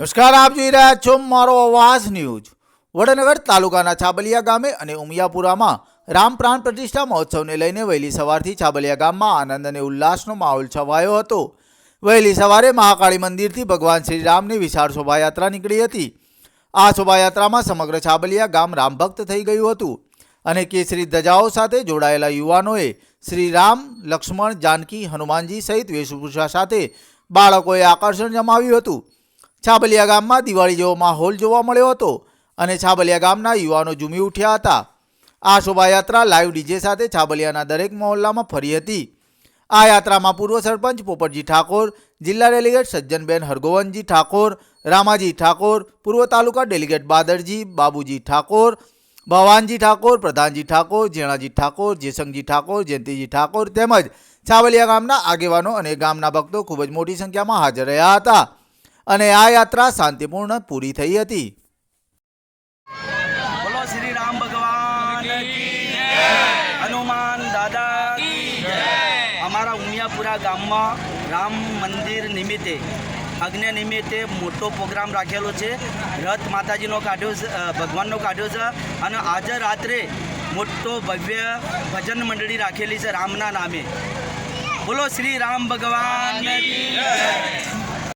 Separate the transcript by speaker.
Speaker 1: નમસ્કાર, આપ જોઈ રહ્યા છો મારો અવાજ ન્યૂઝ. વડનગર તાલુકાના છાબલિયા ગામે અને ઉમિયાપુરામાં રામ પ્રાણ પ્રતિષ્ઠા મહોત્સવને લઈને વહેલી સવારથી છાબલિયા ગામમાં આનંદ અને ઉલ્લાસનો માહોલ છવાયો હતો. વહેલી સવારે મહાકાળી મંદિરથી ભગવાન શ્રી રામની વિશાળ શોભાયાત્રા નીકળી હતી. આ શોભાયાત્રામાં સમગ્ર છાબલિયા ગામ રામભક્ત થઈ ગયું હતું અને કેસરી ધજાઓ સાથે જોડાયેલા યુવાનોએ શ્રી રામ લક્ષ્મણ, જાનકી, હનુમાનજી સહિત વેશભૂષા સાથે બાળકોએ આકર્ષણ જમાવ્યું હતું. છાબલિયા ગામમાં દિવાળી જેવો માહોલ જોવા મળ્યો હતો અને છાબલિયા ગામના યુવાનો ઝૂમી ઉઠ્યા હતા. આ શોભાયાત્રા લાઈવ ડીજે સાથે છાબલિયાના દરેક મહોલ્લામાં ફરી હતી. આ યાત્રામાં પૂર્વ સરપંચ પોપટજી ઠાકોર, જિલ્લા ડેલિગેટ સજ્જનબેન હરગોવનજી ઠાકોર, રામાજી ઠાકોર, પૂર્વ તાલુકા ડેલિગેટ બાદરજી, બાબુજી ઠાકોર, ભવાનજી ઠાકોર, પ્રધાનજી ઠાકોર જેણાજી ઠાકોર, જેસંગજી ઠાકોર, જયંતિજી ઠાકોર તેમજ છાબલિયા ગામના આગેવાનો અને ગામના ભક્તો ખૂબ જ મોટી સંખ્યામાં હાજર રહ્યા હતા. અને આ યાત્રા શાંતિપૂર્ણ પૂરી થઈ હતી.
Speaker 2: બોલો શ્રી રામ ભગવાન હનુમાન દાદા અમારા ઉમિયાપુરા ગામમાં રામ મંદિર નિમિત્તે અગ્નિ નિમિત્તે મોટો પ્રોગ્રામ રાખેલો છે. રથ માતાજીનો કાઢ્યો છે ભગવાનનો કાઢ્યો છે અને આજે રાત્રે મોટો ભવ્ય ભજન મંડળી રાખેલી છે રામના નામે. બોલો શ્રી રામ ભગવાન.